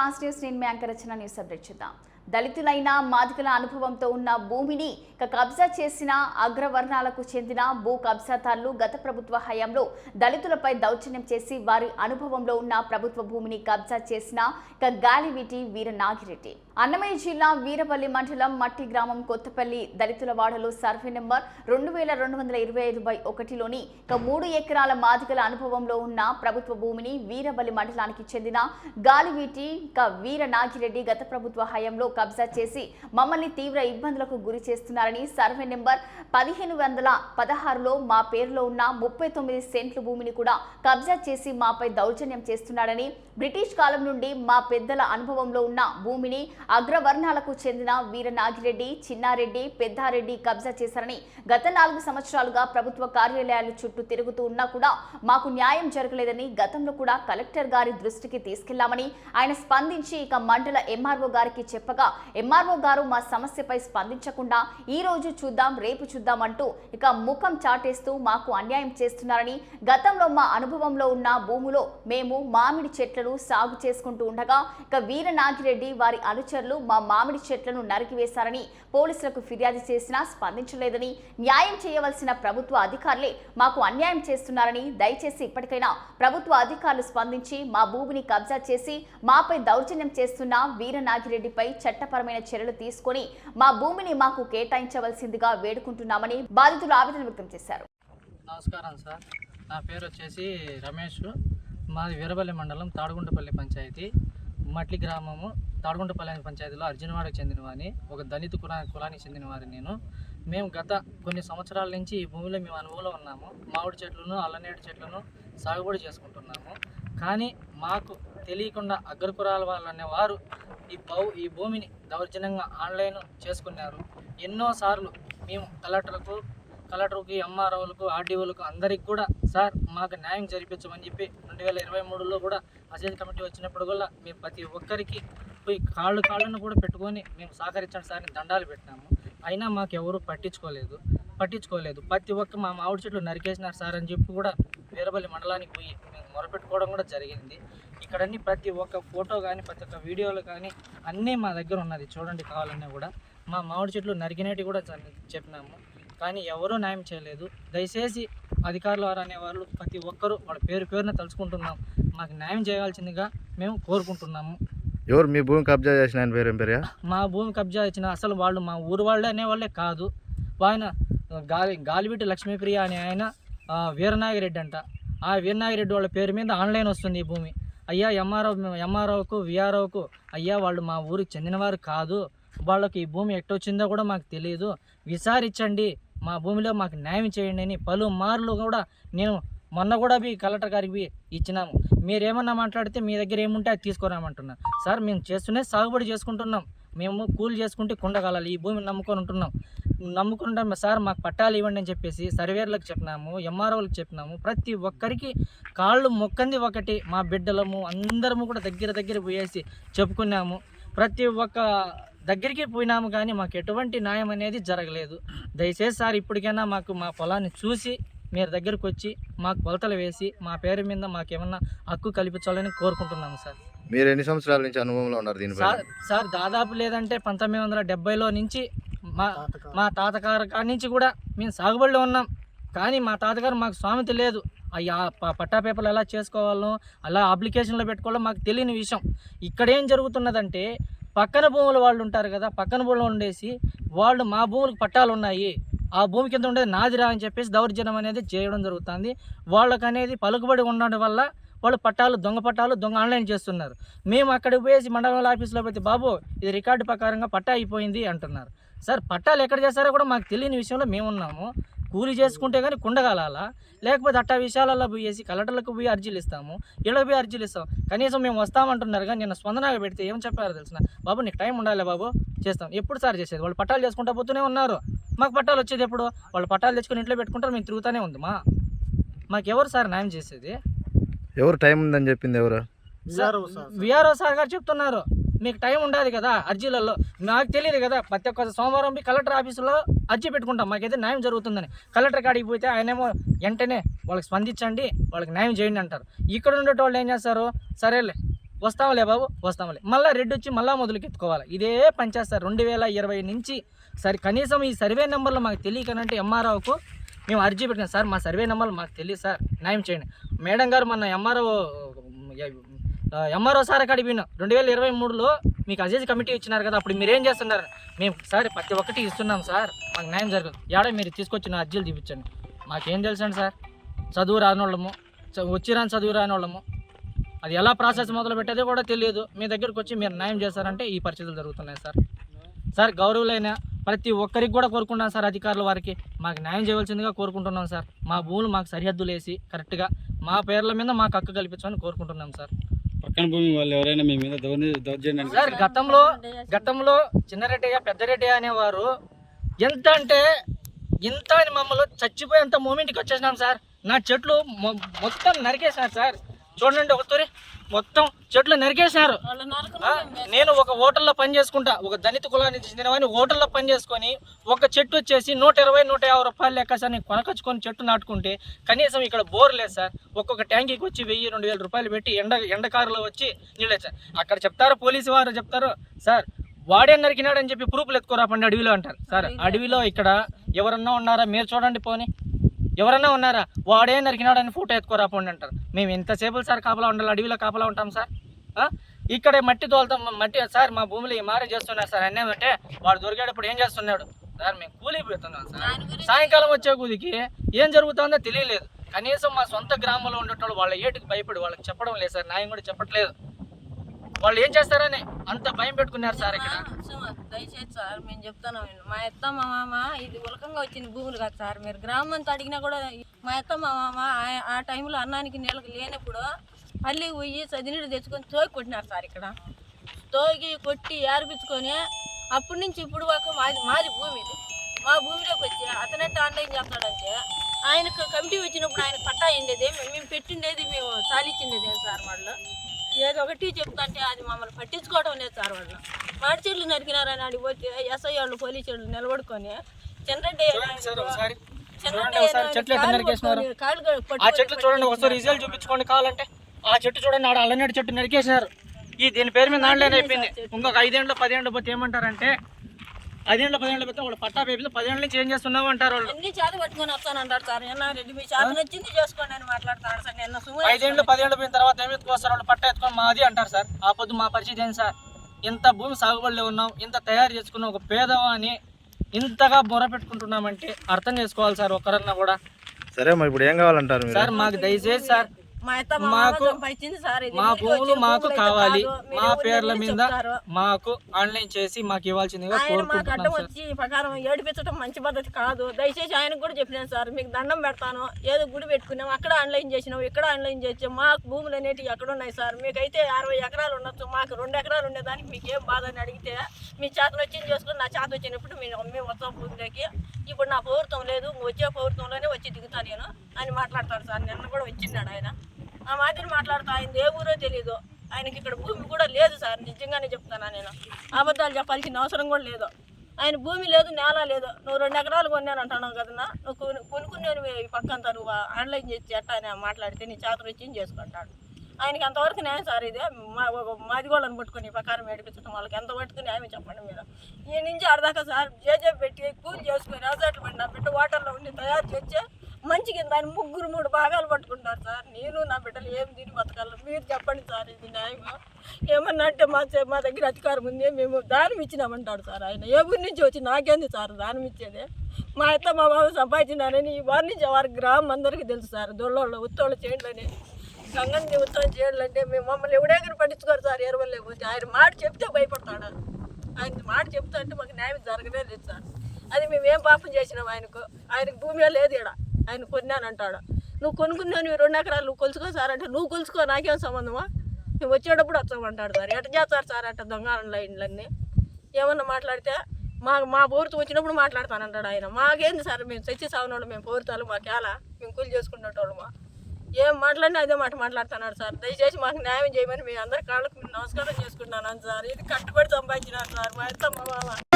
Fast news నేను మీ రచన news update చేద్దాం. దళితులైన మాదికల అనుభవంతో ఉన్న భూమిని కబ్జా చేసిన అగ్రవర్ణాలకు చెందిన భూ కబ్జాదారులు గత ప్రభుత్వ హయాంలో దళితులపై దౌర్జన్యం చేసి వారి అనుభవంలో ఉన్న ప్రభుత్వ భూమిని కబ్జా చేసిన క గాలివీటి వీర నాగిరెడ్డి. అన్నమయ్య జిల్లా వీరపల్లి మండలం మట్టి గ్రామం కొత్తపల్లి దళితుల వాడలో సర్వే నెంబర్ రెండు వేల రెండు వందల ఇరవై ఐదు బై ఒకటిలోని ఇక మూడు ఎకరాల మాదికల అనుభవంలో ఉన్న ప్రభుత్వ భూమిని వీరబల్లి మండలానికి చెందిన గాలివీటి ఇంకా వీర నాగిరెడ్డి గత ప్రభుత్వ హయాంలో కబ్జా చేసి మమ్మల్ని తీవ్ర ఇబ్బందులకు గురి చేస్తున్నారని సర్వే నెంబర్ పదిహేను వందల పదహారులో మా పేరులో ఉన్న ముప్పై తొమ్మిది సెంట్లు భూమిని కూడా కబ్జా చేసి మాపై దౌర్జన్యం చేస్తున్నాడని బ్రిటిష్ కాలం నుండి మా పెద్దల అనుభవంలో ఉన్న భూమిని అగ్రవర్ణాలకు చెందిన వీర నాగిరెడ్డి చిన్నారెడ్డి పెద్దారెడ్డి కబ్జా చేశారని గత నాలుగు సంవత్సరాలుగా ప్రభుత్వ కార్యాలయాలు చుట్టూ తిరుగుతూ ఉన్నా కూడా మాకు న్యాయం జరగలేదని గతంలో కూడా కలెక్టర్ గారి దృష్టికి తీసుకెళ్ళామని ఆయన స్పందించి ఇక మండల ఎంఆర్ఓ గారికి చెప్పగా ఎంఆర్ఓ గారు మా సమస్యపై స్పందించకుండా ఈ రోజు చూద్దాం రేపు చూద్దాం అంటూ ఇక ముఖం చాటేస్తూ మాకు అన్యాయం చేస్తున్నారని గతంలో మా అనుభవంలో ఉన్న భూములో మేము మామిడి చెట్లను సాగు చేసుకుంటూ ఉండగా ఇక వీర నాగిరెడ్డి వారి అనుచరులు మా మామిడి చెట్లను నరికివేశారని పోలీసులకు ఫిర్యాదు చేసినా స్పందించలేదని న్యాయం చేయవలసిన ప్రభుత్వ అధికారులే మాకు అన్యాయం చేస్తున్నారని దయచేసి ఇప్పటికైనా ప్రభుత్వ అధికారులు స్పందించి మా భూమిని కబ్జా చేసి మాపై దౌర్జన్యం చేస్తున్న వీర నాగిరెడ్డిపై చట్టపరమైన చర్యలు తీసుకొని మా భూమిని మాకు కేటాయించవలసిందిగా వేడుకుంటున్నామని బాధితులు ఆవేదన వ్యక్తం చేశారు. నమస్కారం సార్. నా పేరు వచ్చేసి రమేష్. మాది వీరపల్లి మండలం తాడుగుంటపల్లి పంచాయతీ. మట్లి గ్రామము తాడుగుంటపల్లి పంచాయతీలో అర్జునవాడకు చెందినవాని ఒక దళిత కులా కులానికి చెందినవారి నేను. మేము గత కొన్ని సంవత్సరాల నుంచి ఈ భూమిలో మేము అనుభవంలో ఉన్నాము. మామిడి చెట్లను అల్లనేడు చెట్లను సాగుబడి చేసుకుంటున్నాము. కానీ మాకు తెలియకుండా అగ్రకురాల వాళ్ళు అనేవారు ఈ భౌ ఈ భూమిని దౌర్జన్యంగా ఆన్లైన్ చేసుకున్నారు. ఎన్నోసార్లు మేము కలెక్టర్కు కలెక్టర్కి ఎంఆర్ఓలకు ఆర్డీఓలకు అందరికి కూడా సార్ మాకు న్యాయం జరిపించమని చెప్పి రెండు వేల ఇరవై మూడులో కూడా అసెంబ్లీ కమిటీ వచ్చినప్పుడు కూడా మేము ప్రతి ఒక్కరికి పోయి కాళ్ళు కాళ్ళను కూడా పెట్టుకొని మేము సహకరించండి సార్ దండాలు పెట్టాము. అయినా మాకు ఎవరు పట్టించుకోలేదు. పట్టించుకోలేదు. ప్రతి ఒక్క మా మామిడి చెట్లు నరికేసినారు సార్ అని చెప్పి కూడా వీరబల్లి మండలానికి పోయి మేము మొరపెట్టుకోవడం కూడా జరిగింది. ఇక్కడన్నీ ప్రతి ఒక్క ఫోటో కానీ ప్రతి ఒక్క వీడియోలు కానీ అన్నీ మా దగ్గర ఉన్నది. చూడండి కావాలన్నా కూడా మా మామిడి చెట్లు నరికినట్టు కూడా చెప్పినాము. కానీ ఎవరూ న్యాయం చేయలేదు. దయచేసి అధికారులు వారు అనేవాళ్ళు ప్రతి ఒక్కరూ వాళ్ళ పేరు పేరున తలుచుకుంటున్నాం. మాకు న్యాయం చేయాల్సిందిగా మేము కోరుకుంటున్నాము. ఎవరు మీ భూమి కబ్జా చేసిన ఆయన పేరు మా భూమి కబ్జా ఇచ్చిన అసలు వాళ్ళు మా ఊరు వాళ్ళే అనేవాళ్ళే కాదు. ఆయన గాలి గాలిబిట్టి లక్ష్మీప్రియ అనే ఆయన వీరనాగిరెడ్డి అంట ఆ వీరనాగిరెడ్డి వాళ్ళ పేరు మీద ఆన్లైన్ వస్తుంది ఈ భూమి. అయ్యా ఎంఆర్ఓ ఎంఆర్ఓకు విఆర్ఓకు అయ్యా వాళ్ళు మా ఊరికి చెందినవారు కాదు. వాళ్ళకి ఈ భూమి ఎట్టొచ్చిందో కూడా మాకు తెలియదు విచారించండి. మా భూమిలో మాకు న్యాయం చేయండి అని పలుమార్లు కూడా నేను మొన్న కూడా మీ కలెక్టర్ గారికి ఇచ్చినాము. మీరేమన్నా మాట్లాడితే మీ దగ్గర ఏముంటే అది తీసుకురామంటున్నా. సార్ మేము చేస్తూనే సాగుబడి చేసుకుంటున్నాం. మేము కూలి చేసుకుంటే కుండగలాలి ఈ భూమిని నమ్ముకొని ఉంటున్నాం. నమ్ముకుంటాం. సార్ మాకు పట్టాలు ఇవ్వండి అని చెప్పేసి సర్వేర్లకు చెప్పినాము ఎంఆర్ఓలకు చెప్పినాము. ప్రతి ఒక్కరికి కాళ్ళు మొక్కంది ఒకటి. మా బిడ్డలము అందరము కూడా దగ్గర దగ్గర పోయేసి చెప్పుకున్నాము. ప్రతి ఒక్క దగ్గరికి పోయినాము కానీ మాకు ఎటువంటి న్యాయం అనేది జరగలేదు. దయచేసి సార్ ఇప్పటికైనా మాకు మా పొలాన్ని చూసి మీరు దగ్గరకు వచ్చి మాకు కొలతలు వేసి మా పేరు మీద మాకేమన్నా హక్కు కల్పించాలని కోరుకుంటున్నాము సార్. మీరు ఎన్ని సంవత్సరాల నుంచి అనుభవంలో ఉన్నారు దీనిపై సార్ సార్ దాదాపు లేదంటే పంతొమ్మిది వందల డెబ్బైలో నుంచి మా మా తాతగారు కాడి నుంచి కూడా మేము సాగుబడిలో ఉన్నాం. కానీ మా తాతగారు మాకు స్వామిత లేదు. అయ్యా ప- పట్టా పేపర్లు ఎలా చేసుకోవాలో అలా అప్లికేషన్లో పెట్టుకోవాలో మాకు తెలియని విషయం. ఇక్కడ ఏం జరుగుతున్నదంటే పక్కన భూముల వాళ్ళు ఉంటారు కదా పక్కన భూములు ఉండేసి వాళ్ళు మా భూములకు పట్టాలు ఉన్నాయి. ఆ భూమి కింద ఉండేది నాదిరా అని చెప్పేసి దౌర్జన్యం అనేది చేయడం జరుగుతుంది. వాళ్ళకి అనేది పలుకుబడి ఉండడం వల్ల వాళ్ళు పట్టాలు దొంగ పట్టాలు దొంగ ఆన్లైన్ చేస్తున్నారు. మేము అక్కడికి పోయేసి మండల ఆఫీస్లో పోతే బాబు ఇది రికార్డు ప్రకారంగా పట్టా అయిపోయింది అంటున్నారు. సార్ పట్టాలు ఎక్కడ చేస్తారో కూడా మాకు తెలియని విషయంలో మేము ఉన్నాము. కూలి చేసుకుంటే కానీ కుండగలాలా లేకపోతే అట్టా విషయాలలో పోయేసి కలెక్టర్లకు పోయి అర్జీలు ఇస్తాము. ఇళ్ళకి పోయి అర్జీలు ఇస్తాం. కనీసం మేము వస్తామంటున్నారు కానీ నిన్న స్పందనగా పెడితే ఏం చెప్పారో తెలిసిన? బాబు నీకు టైం ఉండాలి బాబు చేస్తాం. ఎప్పుడు సార్ చేసేది? వాళ్ళు పట్టాలు చేసుకుంటా పోతూనే ఉన్నారు. మాకు పట్టాలు వచ్చేది ఎప్పుడు? వాళ్ళు పట్టాలు తెచ్చుకొని ఇంట్లో పెట్టుకుంటారు మేము తిరుగుతూనే ఉంది మా మాకెవరు సార్ న్యాయం చేసేది? ఎవరు టైం ఉందని చెప్పింది ఎవరు? విఆర్ఓ సార్ గారు చెప్తున్నారు. మీకు టైం ఉండాలి కదా అర్జీలలో. నాకు తెలియదు కదా ప్రతి ఒక్క సోమవారం కలెక్టర్ ఆఫీసులో అర్జీ పెట్టుకుంటాం. మాకైతే న్యాయం జరుగుతుందని. కలెక్టర్ కాడికి పోతే ఆయనేమో వెంటనే వాళ్ళకి స్పందించండి వాళ్ళకి న్యాయం చేయండి అంటారు. ఇక్కడ ఉండే వాళ్ళు ఏం చేస్తారు? సరేలే వస్తాంలే బాబు వస్తాంలే. మళ్ళీ రెడ్ వచ్చి మళ్ళీ మొదలుకెత్తుకోవాలి. ఇదే పంచాయత్ సార్ రెండు వేల ఇరవై నుంచి సరే కనీసం ఈ సర్వే నెంబర్లు మాకు తెలియకనంటే ఎంఆర్ఓకు మేము అర్జీ పెట్టినాం సార్ మా సర్వే నెంబర్లు మాకు తెలియదు సార్. న్యాయం చేయండి. మేడం గారు మన ఎంఆర్ఓ ఎంఆర్ఓ సార్ అక్కడ పోయినాం రెండు వేల ఇరవై మూడులో మీకు అజేజ్ కమిటీ ఇచ్చినారు కదా అప్పుడు మీరు ఏం చేస్తున్నారు? మేము సార్ ప్రతి ఒక్కటి ఇస్తున్నాం సార్. మాకు న్యాయం జరగదు. ఏడో మీరు తీసుకొచ్చిన అర్జీలు చూపించండి మాకేం తెలుసండి సార్? చదువు రాని వాళ్ళము చ- చదువు రాని వాళ్ళము అది ఎలా ప్రాసెస్ మొదలు పెట్టేదో కూడా తెలియదు. మీ దగ్గరకు వచ్చి మీరు న్యాయం చేస్తారంటే ఈ పరిస్థితులు జరుగుతున్నాయి సార్. సార్ గౌరవులైన ప్రతి ఒక్కరికి కూడా కోరుకుంటున్నాం సార్ అధికారుల వారికి. మాకు న్యాయం చేయవలసిందిగా కోరుకుంటున్నాం సార్. మా భూములు మాకు సరిహద్దులు వేసి కరెక్ట్గా మా పేర్ల మీద మాకు హక్కు కల్పించమని కోరుకుంటున్నాం సార్. పక్కన భూమి వాళ్ళు ఎవరైనా మీ మీద సార్ గతంలో గతంలో చిన్నరెడ్డయ్య పెద్దరెడ్డయ్య అనేవారు ఎంత అంటే ఇంత అని మమ్మల్ని చచ్చిపోయేంత మూమెంట్కి వచ్చేసినాం సార్. నా చెట్లు మొత్తం నరికేసినారు సార్. చూడండి ఒకసారి మొత్తం చెట్లు నరికేసినారు. ఆ, నేను ఒక హోటల్లో పని చేసుకుంటా. ఒక దళిత కులానికి చెందినవాడిని హోటల్లో పని చేసుకొని ఒక చెట్టు వచ్చేసి నూట ఇరవై నూట యాభై రూపాయలు లెక్క సార్ నేను కొనకొచ్చుకొని చెట్టు నాటుకుంటే కనీసం ఇక్కడ బోర్ లేదు సార్. ఒక్కొక్క ట్యాంకీకి వచ్చి వెయ్యి రెండు వేల రూపాయలు పెట్టి ఎండ ఎండకారులో వచ్చి నీళ్ళు వచ్చారు అక్కడ చెప్తారు పోలీసు వారు చెప్తారు సార్ వాడే నరికినాడని చెప్పి ప్రూఫ్లు ఎత్తుకోరాపండి అడవిలో అంటారు. సార్ అడవిలో ఇక్కడ ఎవరన్నా ఉన్నారా? మీరు చూడండి పోనీ. ఎవరన్నా ఉన్నారా? వాడే నరికినాడని ఫోటో ఎత్తుకోరాపండి అంటారు. మేము ఎంతసేపు సార్ కాపలా ఉండాలి అడవిలో కాపలా ఉంటాం సార్? ఇక్కడ మట్టి తోలుతాం మట్టి సార్ మా భూమిలో ఈ మారే చేస్తున్నారు సార్. అన్నీ అంటే వాడు దొరికేటప్పుడు ఏం చేస్తున్నాడు? సార్ మేము కూలిపోతున్నాం సార్. సాయంకాలం వచ్చే కూలికి ఏం జరుగుతుందో తెలియలేదు. కనీసం మా సొంత గ్రామంలో ఉండేటోళ్ళు వాళ్ళ ఏటుకు భయపడి వాళ్ళకి చెప్పడం లేదు సార్. న్యాయం కూడా చెప్పట్లేదు. వాళ్ళు ఏం చేస్తారని అంత భయం పెట్టుకున్నారు సార్ ఇక్కడ. దయచేసి సార్? మేము చెప్తాను మా అత్త మా మామ ఇది ఉలకంగా వచ్చిన భూములు కాదు సార్. మీరు గ్రామంతో అడిగినా కూడా మా అత్త మా మామ ఆ- ఆ టైంలో అన్నానికి నీళ్ళకి లేనప్పుడు మళ్ళీ పోయి చదినీళ్ళు తెచ్చుకొని తోగి కొట్టినారు సార్ ఇక్కడ. తోగి కొట్టి ఏర్పించుకొని అప్పటి నుంచి ఇప్పుడు వరకు మాది మాది భూమి ఇది. మా భూమిలోకి వచ్చి అతనంటే ఆన్లైన్ చేస్తాడంటే ఆయనకు కమిటీ వచ్చినప్పుడు ఆయన పట్టా అయిండేది మేము పెట్టిండేది మేము చాలిచ్చిండేది సార్ వాళ్ళు ఏదో ఒకటి చెప్తుంటే అది మమ్మల్ని పట్టించుకోవడం లేదు సార్ వాళ్ళు. మాడి చెట్లు నరికినారని అడిగి పోతే ఎస్ఐ వాళ్ళు పోలీసు వాళ్ళు నిలబడుకొని చంద్రెడ్డి ఆ చెట్లు చూడండి ఒకసారి రిజల్ట్ చూపించుకోండి కావాలంటే ఆ చెట్టు చూడండి ఆడ అల్లనేటి చెట్టు నరికేసినారు. ఈ దీని పేరు మీద నాలుగు అయిపోయింది. ఇంకొక ఐదేళ్ళు పదేళ్ళు పోతే ఏమంటారంటే ఐదేళ్ళు పదేళ్ళు పోతే వాళ్ళు పట్టా పేపర్ పదేళ్ళ నుంచి ఏం చేస్తున్నావు అంటారు వాళ్ళు. అన్ని చేత పట్టుకొని వస్తానంటారు సార్. ఎన్నారెడ్డి మీ చేత నచ్చింది చేసుకోండి అని మాట్లాడతాడు సార్. నిన్న సుమ ఐదేళ్ళు పదేళ్ళు పోయిన తర్వాత ఏమి ఎత్తుకొస్తారు? వాళ్ళు పట్టా ఎత్తుకొని మాది అంటారు సార్. ఆ పొద్దు మా పరిస్థితి ఏంటి సార్? ఇంత భూమి సాగుబడిలో ఉన్నాం ఇంత తయారు చేసుకున్న ఒక పేదవాని ఇంతగా బొర పెట్టుకుంటున్నామంటే అర్థం చేసుకోవాలి సార్ ఒక్కరన్నా కూడా. సరే మరి ఇప్పుడు ఏం కావాలంటారు మీరు? సార్ మాకు దయచేసి సార్ మాకు- మా భూములు మాకు కావాలి. మా పేర్ల మీద. మాకు ఆన్లైన్ చేసి మాకు ఇవ్వాల్సిందిగా వచ్చి ప్రకారం ఏడిపించడం మంచి పద్ధతి కాదు. దయచేసి ఆయనకు కూడా చెప్పినాను సార్. మీకు దండం పెడతాను. ఏదో గుడి పెట్టుకున్నాం. అక్కడ ఆన్లైన్ చేసినాం. ఇక్కడ ఆన్లైన్ చేసాం. మాకు భూములు అనేటివి ఎక్కడ ఉన్నాయి సార్? మీకైతే అరవై ఎకరాలు ఉండొచ్చు. మాకు రెండు ఎకరాలు ఉండేదానికి మీకు ఏం బాధ అని అడిగితే మీ చేతను వచ్చింది చేసుకుని నా చేత వచ్చినప్పుడు మేము మేము వస్తాం భూమిలోకి. ఇప్పుడు నా పౌరత్వం లేదు. వచ్చే పౌరత్వంలోనే వచ్చి దిగుతాను నేను అని మాట్లాడతాడు సార్. నిన్న కూడా వచ్చిన్నాడు ఆయన. ఆ మాదిరి మాట్లాడుతూ ఆయన ఏ ఊరో తెలీదు. ఆయనకి ఇక్కడ భూమి కూడా లేదు సార్ నిజంగానే చెప్తానా నేను. అబద్ధాలు చెప్పాల్సిన అవసరం కూడా లేదు. ఆయన భూమి లేదు నేల లేదు. నువ్వు రెండు ఎకరాలు కొన్నాను అంటున్నావు కదన్నా నువ్వు కొనుక్కున్నాను ఈ పక్కంతా నువ్వు ఆన్లైన్ చేసి ఎట్టా అని మాట్లాడితే నీ చేతులు వచ్చి చేసుకుంటాడు? ఆయనకి ఎంతవరకు న్యాయం సార్ ఇదే. మా ఒక మాదిగోళ్ళని పట్టుకొని ఈ ప్రకారం ఏడిపించడం వాళ్ళకి ఎంత పట్టుకుని న్యాయం చెప్పండి మీరు. ఈ నుంచి ఆడదాకా సార్ జేజే పెట్టి కూలి చేసుకొని వ్యవసాయాలు పడిన పెట్టి బిడ్డ వాటర్లో ఉండి తయారు చేస్తే మంచిగా ఆయన ముగ్గురు మూడు భాగాలు పట్టుకుంటారు సార్. నేను నా బిడ్డలు ఏం తిని బతకాలి మీరు చెప్పండి సార్ ఇది న్యాయం ఏమన్నా అంటే మా చే- మా దగ్గర అధికారం ఉంది మేము దానం ఇచ్చినామంటాడు సార్ ఆయన. ఏ ఊరి నుంచి వచ్చి నాకేంది సార్ దానం ఇచ్చేది? మా అత్త మా బాబు సంపాదించినారని ఈ వారి నుంచి వారి గ్రామం అందరికీ తెలుసు సార్. దొల్లోళ్ళు ఉత్తోళ్ళు చేయండి సంగతి ఉత్తరం చేయాలంటే మేము మమ్మల్ని ఎవడెక్కడ పట్టించుకోరు సార్ ఎరువులు లేకపోతే. ఆయన మాట చెప్తే భయపడతాడు. ఆయన మాట చెప్తా అంటే మాకు న్యాయం జరగనే లేదు సార్. అది మేము ఏం పాపం చేసినాం ఆయనకు? ఆయనకు భూమి లేదు ఇక్కడ ఆయన కొన్నానంటాడు. నువ్వు కొనుక్కున్నావు నువ్వు రెండు ఎకరాలు నువ్వు కొలుసుకో సార్ అంటే నువ్వు కొలుసుకో నాకేం సంబంధమా? నువ్వు వచ్చేటప్పుడు వస్తామంటాడు సార్. ఎట్ట చేస్తారు సార్? అట్ట దొంగ లైన్లన్నీ. ఏమన్నా మాట్లాడితే మా మా పౌరుతో వచ్చినప్పుడు మాట్లాడతానంటాడు ఆయన. మాకేంది సార్? మేము చచ్చి సాగునోళ్ళు మేము పౌరుతాలు మాకేలా? మేము కూలి చేసుకునేటోళ్ళమా? ఏం మాట్లాడినా అదే మాట మాట్లాడుతున్నాడు సార్. దయచేసి మాకు న్యాయం చేయమని మీ అందరి కాళ్ళకు నమస్కారం చేసుకుంటున్నాను సార్. ఇది కట్టుబడి సంపాదించినాను సార్. మా ఎంత మా మామ